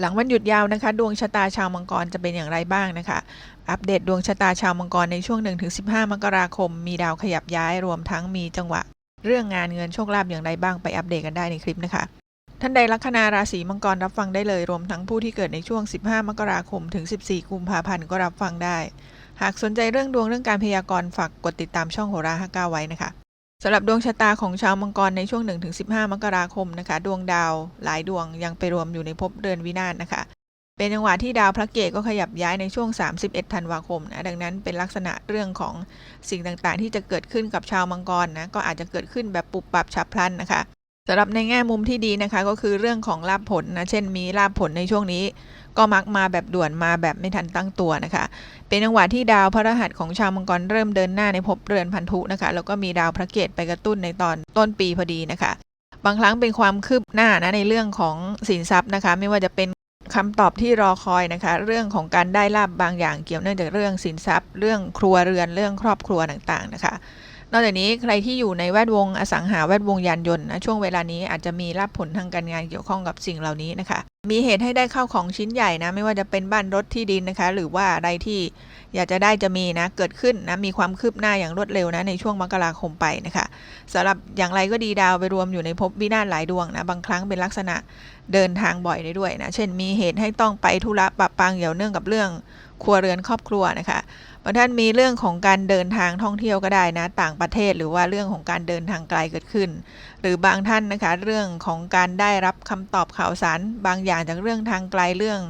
หลังวันหยุดยาวนะคะ ดวงชะตาชาวมังกรจะเป็นอย่างไรบ้างนะคะ อัปเดตดวงชะตาชาวมังกรในช่วง 1-15 มกราคม มีดาวขยับย้ายรวมทั้งมีจังหวะ เรื่องงานเงินโชคลาภอย่างไรบ้างไปอัปเดตกันได้ในคลิปนะคะ ท่านใดลัคนาราศีมังกรรับฟังได้เลย รวมทั้งผู้ที่เกิดในช่วง 15 มกราคมถึง 14 กุมภาพันธ์ก็รับฟังได้ หากสนใจเรื่องดวงเรื่องการพยากรณ์ฝากกดติดตามช่องโหรา59ไว้นะคะ สำหรับดวงชะตาของชาวมังกรในช่วง 1-15 มกราคมนะคะ ดวงดาวหลายดวงยังไปรวมอยู่ในภพเดือนวินาศนะคะ เป็นจังหวะที่ดาวพระเกตก็ขยับย้ายในช่วง 31 ธันวาคมนะดังนั้นเป็นลักษณะเรื่องของสิ่งต่างๆ ที่จะเกิดขึ้นกับชาวมังกรนะก็อาจจะเกิดขึ้นแบบปุบปับฉับพลันนะคะ สำหรับในแง่มุมที่ดีนะคะก็คือเรื่องของลาภผลนะเช่นมีลาภผลในช่วงนี้ ก็มักมาแบบด่วนมาแบบไม่ทันตั้งตัวนะคะ เป็นจังหวะที่ดาวพระรหัสของชาวมังกรเริ่มเดินหน้าในภพเรือนพันธุนะคะแล้วก็มีดาวพระเกตไปกระตุ้นในตอนต้นปีพอดีนะคะ บางครั้งเป็นความคืบหน้านะในเรื่องของสินทรัพย์นะคะ ไม่ว่าจะเป็นคำตอบที่รอคอยนะคะ เรื่องของการได้ลาบบางอย่างเกี่ยวเนื่องจากเรื่องสินทรัพย์ เรื่องครัวเรือนเรื่องครอบครัวต่างๆนะคะ นอกจากนี้ใครที่อยู่ในแวดวงอสังหาแวดวงยานยนต์นะช่วงเวลานี้อาจจะมีรับผลทางการงานเกี่ยวข้องกับสิ่งเหล่านี้นะคะ มีเหตุให้ได้เข้าของชิ้นใหญ่นะ ไม่ว่าจะเป็นบ้านรถที่ดินนะคะ หรือว่าอะไรที่อยากจะได้จะมีนะเกิดขึ้นนะมีความคืบหน้าอย่างรวดเร็วนะในช่วงมกราคมไปนะคะสำหรับอย่างไรก็ดีดาวไปรวมอยู่ในภพวินาศหลายดวงนะบางครั้งเป็นลักษณะเดินทางบ่อยได้ด้วยนะเช่น มีเหตุให้ต้องไปธุระปะปังเกี่ยวเนื่องกับเรื่องครัวเรือนครอบครัวนะคะ บางท่านมีเรื่องของการเดินทางท่องเที่ยวก็ได้นะ ต่างประเทศหรือว่าเรื่องของการเดินทางไกลเกิดขึ้น หรือบางท่านนะคะ เรื่องของการได้รับคำตอบข่าวสาร บางอย่างจากเรื่องทางไกลเรื่อง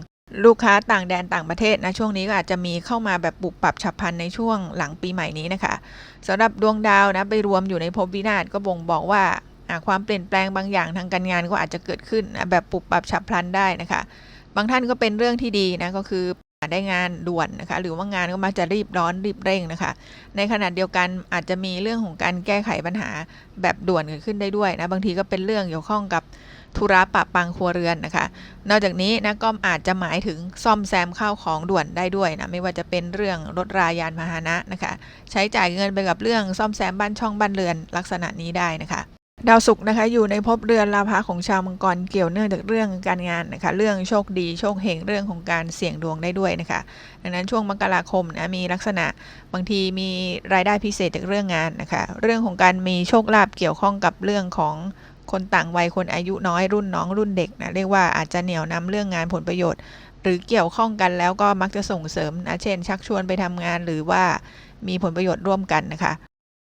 ลูกค้าต่างแดนต่างประเทศนะช่วงนี้ก็อาจจะมีเข้ามาแบบปุบปรับฉับพลันในช่วงหลังปีใหม่นี้นะคะสำหรับดวงดาวนะไปรวมอยู่ในภพวินาศก็บ่งบอกว่าความเปลี่ยนแปลงบางอย่างทางการงานก็อาจจะเกิดขึ้นนะแบบปุบปรับฉับพลันได้นะคะ บางท่านก็เป็นเรื่องที่ดีนะก็คือ ได้งานด่วนนะคะ หรือว่างานก็มักจะรีบร้อนรีบเร่งนะคะ ในขณะเดียวกันอาจจะมีเรื่องของการแก้ไขปัญหาแบบด่วนเกิดขึ้นได้ด้วยนะบางทีก็เป็นเรื่องเกี่ยวข้องกับธุระปะปังครัวเรือนนะคะ นอกจากนี้นะก็อาจจะหมายถึงซ่อมแซมข้าวของด่วนได้ด้วยนะไม่ว่าจะเป็นเรื่องรถรายานพาหนะนะคะ ใช้จ่ายเงินไปกับเรื่องซ่อมแซมบ้านช่องบ้านเรือนลักษณะนี้ได้นะคะ ดาวศุกร์นะคะอยู่ในภพเรือนลาภะของชาวมังกรเกี่ยวเนื่องจากเรื่องการงานนะคะเรื่องโชคดีโชคเฮงเรื่องของการเสี่ยงดวงได้ด้วยนะคะดังนั้นช่วงมกราคมนะมีลักษณะบางทีมีรายได้พิเศษจากเรื่องงานนะคะเรื่องของการมีโชคลาภเกี่ยวข้องกับเรื่องของคนต่างวัยคนอายุน้อยรุ่นน้องรุ่นเด็กนะเรียกว่าอาจจะเหนี่ยวนำเรื่องงานผลประโยชน์ หรือเกี่ยวข้องกันแล้วก็มักจะส่งเสริมนะเช่น ชักชวนไปทำงานหรือว่ามีผลประโยชน์ร่วมกันนะคะ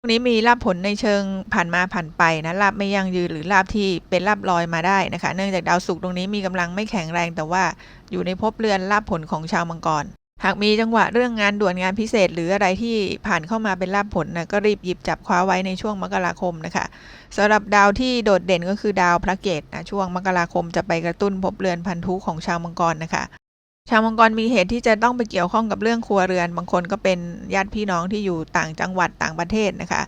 พวกนี้มีลาบผลในเชิงผ่านมาผ่านไปนะลาบไม่ยั่งยืนหรือลาบที่เป็นลาบลอยมาได้นะคะ เนื่องจากดาวศุกร์ตรงนี้มีกำลังไม่แข็งแรงแต่ว่าอยู่ในภพเรือนลาบผลของชาวมังกร หากมีจังหวะเรื่องงานด่วนงานพิเศษ หรืออะไรที่ผ่านเข้ามาเป็นลาบผลนะก็รีบหยิบจับคว้าไว้ในช่วงมกราคมนะคะสำหรับดาวที่โดดเด่นก็คือดาวพระเกตนะช่วงมกราคมจะไปกระตุ้นภพเรือนพันธุของชาวมังกรนะคะ ชาวมังกรมีเหตุที่จะต้องไปเกี่ยวข้องกับเรื่องครัวเรือน บางคนก็เป็นญาติพี่น้องที่อยู่ต่างจังหวัดต่างประเทศนะคะ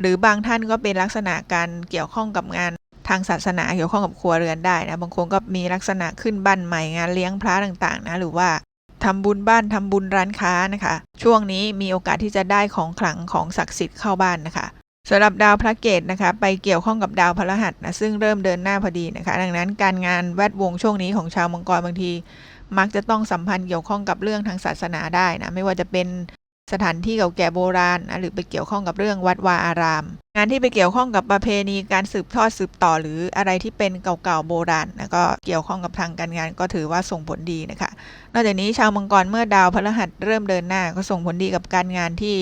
หรือบางท่านก็เป็นลักษณะการเกี่ยวข้องกับงานทางศาสนาเกี่ยวข้องกับครัวเรือนได้นะบางคนก็มีลักษณะขึ้นบ้านใหม่งานเลี้ยงพระต่างๆนะหรือว่าทำบุญบ้านทำบุญร้านค้านะคะ ช่วงนี้มีโอกาสที่จะได้ของขลังของศักดิ์สิทธิ์เข้าบ้านนะคะสำหรับดาวพระเกตนะคะ ไปเกี่ยวข้องกับดาวพระรหัสนะซึ่งเริ่มเดินหน้าพอดีนะคะ ดังนั้นการงานแวดวงช่วงนี้ของชาวมังกรบางที มักจะต้องสัมพันธ์เกี่ยวข้องกับเรื่องทางศาสนาได้นะไม่ว่าจะเป็นสถานที่เก่าแก่โบราณนะหรือไปเกี่ยวข้องกับเรื่องวัดวาอาราม งานที่ไปเกี่ยวข้องกับประเพณีการสืบทอดสืบต่อ หรืออะไรที่เป็นเก่าๆโบราณนะก็เกี่ยวข้องกับทางการงานก็ถือว่าส่งผลดีนะคะ นอกจากนี้ชาวมังกรเมื่อดาวพฤหัสเริ่มเดินหน้า ก็ส่งผลดีกับการงานที่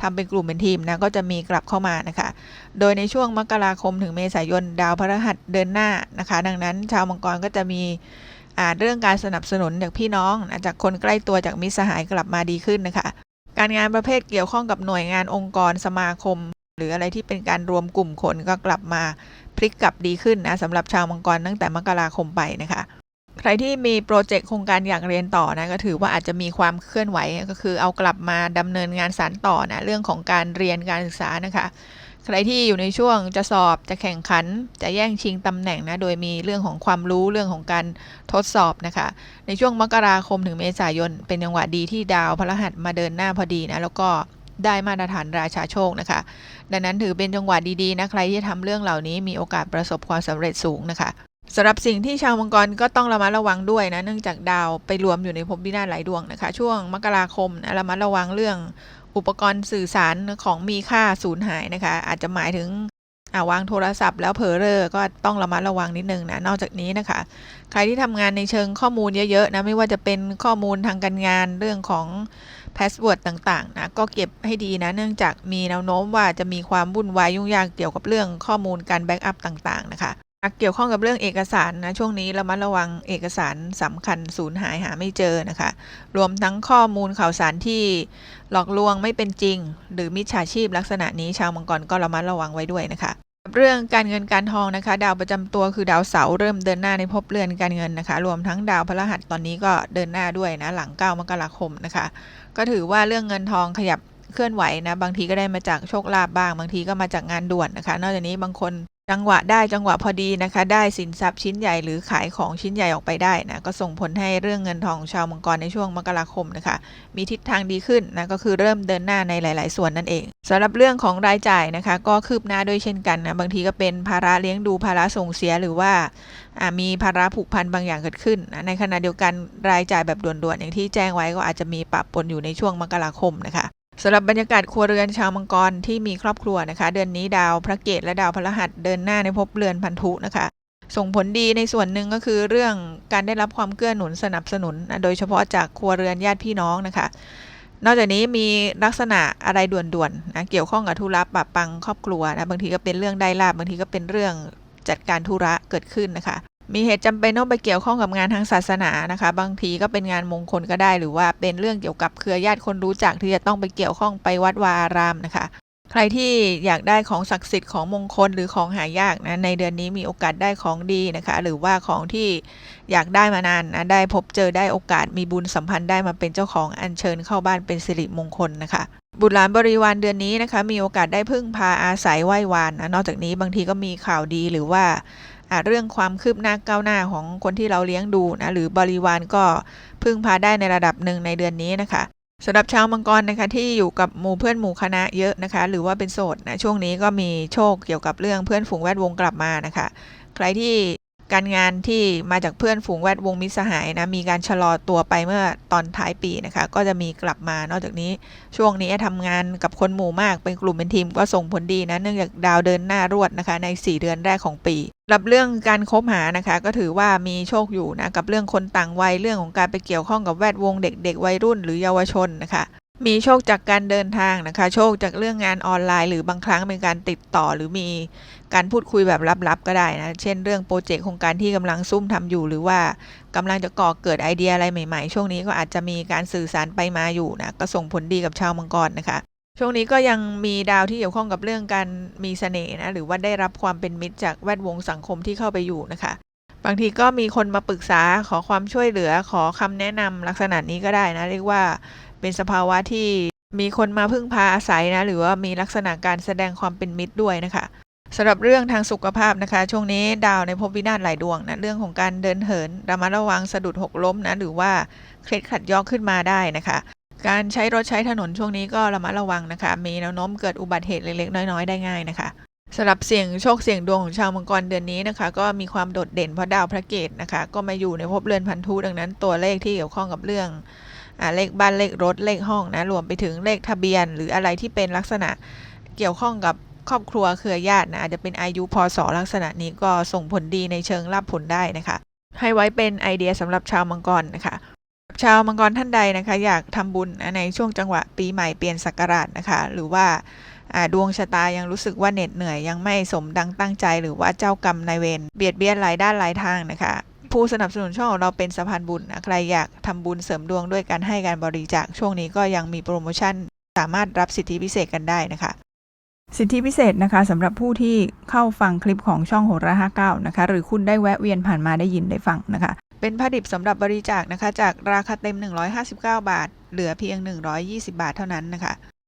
ทำเป็นกลุ่มเป็นทีมนะก็จะมีกลับเข้ามานะคะ โดยในช่วงมกราคมถึงเมษายนดาวพฤหัสเดินหน้านะคะ ดังนั้นชาวมังกรก็จะมี เรื่องการสนับสนุนจากพี่น้องจากคนใกล้ตัวจากมิตรสหายกลับมาดีขึ้นนะคะ การงานประเภทเกี่ยวข้องกับหน่วยงานองค์กรสมาคม หรืออะไรที่เป็นการรวมกลุ่มคนก็กลับมาพลิกกลับดีขึ้นนะสำหรับชาวมังกรตั้งแต่มกราคมไปนะคะ ใครที่มีโปรเจกต์โครงการอยากเรียนต่อนะก็ถือว่าอาจจะมีความเคลื่อนไหวก็คือเอากลับมาดำเนินงานสารต่อนะเรื่องของการเรียนการศึกษานะคะ ใครที่อยู่ในช่วงจะสอบจะแข่งขันจะแย่งชิงตำแหน่งนะโดยมีเรื่องของความรู้เรื่องของการทดสอบนะคะ ในช่วงมกราคมถึงเมษายน เป็นจังหวะดีที่ดาวพฤหัสมาเดินหน้าพอดีนะแล้วก็ได้มาตรฐานราชาโชคนะคะ ดังนั้นถือเป็นจังหวะดีๆนะใครที่ทำเรื่องเหล่านี้มีโอกาสประสบความสำเร็จสูงนะคะสำหรับสิ่งที่ชาวมังกรก็ต้องระมัดระวังด้วยนะเนื่องจากดาวไปรวมอยู่ในภพวินาศหลายดวงนะคะ ช่วงมกราคมนะระมัดระวังเรื่อง อุปกรณ์สื่อสารของมีค่าสูญหายนะคะ อาจจะหมายถึงอาวางโทรศัพท์แล้วเผลอเรอก็ต้องระมัดระวังนิดนึงนะ นอกจากนี้นะคะ ใครที่ทำงานในเชิงข้อมูลเยอะๆนะ ไม่ว่าจะเป็นข้อมูลทางการงานเรื่องของพาสเวิร์ดต่างๆนะก็เก็บให้ดีนะ เนื่องจากมีแนวโน้มว่าจะมีความวุ่นวายยุ่งยากเกี่ยวกับเรื่องข้อมูลการแบ็กอัพต่างๆนะคะ เกี่ยวข้องกับเรื่องเอกสารนะช่วงนี้ระมัดระวังเอกสารสำคัญสูญหายหาไม่เจอนะคะ รวมทั้งข้อมูลข่าวสารที่หลอกลวงไม่เป็นจริง หรือมิจฉาชีพลักษณะนี้ชาวมังกรก็ระมัดระวังไว้ด้วยนะคะเรื่องการเงินการทองนะคะ ดาวประจำตัวคือดาวเสาร์เริ่มเดินหน้าในภพเรือนการเงินนะคะ รวมทั้งดาวพฤหัสตอนนี้ก็เดินหน้าด้วยนะหลัง9มกราคมนะคะ ก็ถือว่าเรื่องเงินทองขยับเคลื่อนไหวนะบางทีก็ได้มาจากโชคลาภบ้าง บางทีก็มาจากงานด่วนนะคะ นอกจากนี้บางคน จังหวะได้จังหวะพอดีนะคะ ได้สินทรัพย์ชิ้นใหญ่หรือขายของชิ้นใหญ่ออกไปได้นะก็ส่งผลให้เรื่องเงินทองชาวมังกรในช่วงมกราคมนะคะ มีทิศทางดีขึ้นนะก็คือเริ่มเดินหน้าในหลาย ๆ ส่วนนั่นเองสำหรับเรื่องของรายจ่ายนะคะ ก็คืบหน้าด้วยเช่นกันนะบางทีก็เป็นภาระเลี้ยงดูภาระส่งเสียหรือว่าอ่ามีภาระผูกพันบางอย่างเกิดขึ้นนะในขณะเดียวกันรายจ่ายแบบด่วน ๆ อย่างที่แจ้งไว้ก็อาจจะมีปรับปนอยู่ในช่วงมกราคมนะคะ สำหรับบรรยากาศครัวเรือนชาวมังกรที่มีครอบครัวนะคะ เดือนนี้ดาวพระเกตและดาวพระหัสเดินหน้าในภพเรือนพันธุนะคะ ส่งผลดีในส่วนหนึ่งก็คือเรื่องการได้รับความเกื้อหนุนสนับสนุนนะโดยเฉพาะจากครัวเรือนญาติพี่น้องนะคะ นอกจากนี้มีลักษณะอะไรด่วนๆนะเกี่ยวข้องกับธุระปะปังครอบครัวนะบางทีก็เป็นเรื่องได้ลาบบางทีก็เป็นเรื่องจัดการธุระเกิดขึ้นนะคะ มีเหตุจำเป็นต้องไปเกี่ยวข้องกับงานทางศาสนานะคะ บางทีก็เป็นงานมงคลก็ได้ หรือว่าเป็นเรื่องเกี่ยวกับเครือญาติคนรู้จักที่จะต้องไปเกี่ยวข้องไปวัดวาอารามนะคะ ใครที่อยากได้ของศักดิ์สิทธิ์ของมงคลหรือของหายากนะในเดือนนี้มีโอกาสได้ของดีนะคะ หรือว่าของที่อยากได้มานานนะได้พบเจอได้โอกาสมีบุญสัมพันธ์ได้มาเป็นเจ้าของอัญเชิญเข้าบ้านเป็นสิริมงคลนะคะบุตรหลานบริวารเดือนนี้นะคะ มีโอกาสได้พึ่งพาอาศัยไหว้วานนะนอกจากนี้บางทีก็มีข่าวดีหรือว่า เรื่องความคืบหน้าก้าวหน้าของคนที่เราเลี้ยงดูนะหรือบริวารก็พึ่งพาได้ในระดับหนึ่งในเดือนนี้นะคะสำหรับชาวมังกรนะคะที่อยู่กับหมู่เพื่อนหมู่คณะเยอะนะคะ หรือว่าเป็นโสดนะช่วงนี้ก็มีโชคเกี่ยวกับเรื่องเพื่อนฝูงแวดวงกลับมานะคะ ใครที่ การงานที่มาจากเพื่อนฝูงแวดวงมิตรสหายนะมีการชะลอตัวไปเมื่อตอนท้ายปีนะคะ ก็จะมีกลับมานอกจากนี้ช่วงนี้ทำงานกับคนหมู่มากเป็นกลุ่มเป็นทีมก็ส่งผลดีนะเนื่องจากดาวเดินหน้ารวดนะคะ ใน 4 เดือนแรกของปีรับเรื่องการคบหานะคะ ก็ถือว่ามีโชคอยู่นะกับเรื่องคนต่างวัยเรื่องของการไปเกี่ยวข้องกับแวดวงเด็ก ๆ วัยรุ่นหรือเยาวชนนะคะ มีโชคจากการเดินทางนะคะ โชคจากเรื่องงานออนไลน์ หรือบางครั้งเป็นการติดต่อหรือมีการพูดคุยแบบลับๆก็ได้นะ เช่นเรื่องโปรเจกต์โครงการที่กำลังซุ่มทำอยู่ หรือว่ากำลังจะก่อเกิดไอเดียอะไรใหม่ๆ ช่วงนี้ก็อาจจะมีการสื่อสารไปมาอยู่นะ ก็ส่งผลดีกับชาวมังกรนะคะช่วงนี้ก็ยังมีดาวที่เกี่ยวข้องกับเรื่องการมีเสน่ห์นะหรือว่าได้รับความเป็นมิตรจากแวดวงสังคมที่เข้าไปอยู่นะคะ บางทีก็มีคนมาปรึกษาขอความช่วยเหลือขอคำแนะนำลักษณะนี้ก็ได้นะ เรียกว่า เป็นสภาวะที่มีคนมาพึ่งพาอาศัยนะ หรือว่ามีลักษณะการแสดงความเป็นมิตรด้วยนะคะสำหรับเรื่องทางสุขภาพนะคะ ช่วงนี้ดาวในภพวินาศหลายดวงนะเรื่องของการเดินเหินระมัดระวังสะดุดหกล้มนะหรือว่าเคล็ดขัดยอกขึ้นมาได้นะคะ การใช้รถใช้ถนนช่วงนี้ก็ระมัดระวังนะคะ มีแนวโน้มเกิดอุบัติเหตุเล็กๆ น้อยๆ ได้ง่ายนะคะสำหรับเสี่ยงโชคเสี่ยงดวงของชาวมังกรเดือนนี้นะคะ ก็มีความโดดเด่นเพราะดาวพระเกตนะคะ ก็มาอยู่ในภพเรือนพันธุดังนั้นตัวเลขที่เกี่ยวข้องกับเรื่อง เลขบ้านเลขรถเลขห้องนะรวมไปถึงเลขทะเบียน หรืออะไรที่เป็นลักษณะเกี่ยวข้องกับครอบครัวเครือญาตินะอาจจะเป็นอายุพศลักษณะนี้ก็ส่งผลดีในเชิงรับผลได้นะคะ ให้ไว้เป็นไอเดียสำหรับชาวมังกรนะคะชาวมังกรท่านใดนะคะ อยากทำบุญในช่วงจังหวะปีใหม่เปลี่ยนศักราชนะคะ หรือว่าอ่าดวงชะตายังรู้สึกว่าเหน็ดเหนื่อยยังไม่สมดังตั้งใจ หรือว่าเจ้ากรรมนายเวรเบียดเบียนหลายด้านหลายทางนะคะ ผู้สนับสนุนช่องของเราเป็นสะพานบุญนะใครอยากทำบุญเสริมดวงด้วยการให้การบริจาคช่วงนี้ก็ยังมีโปรโมชั่น สามารถรับสิทธิพิเศษกันได้นะคะ สิทธิพิเศษนะคะสำหรับผู้ที่เข้าฟังคลิปของช่องโหราห้าเก้านะคะ หรือคุณได้แวะเวียนผ่านมาได้ยินได้ฟังนะคะ เป็นผ้าดิบสำหรับบริจาคนะคะ จากราคาเต็ม 159 บาท เหลือเพียง 120 บาทเท่านั้นนะคะ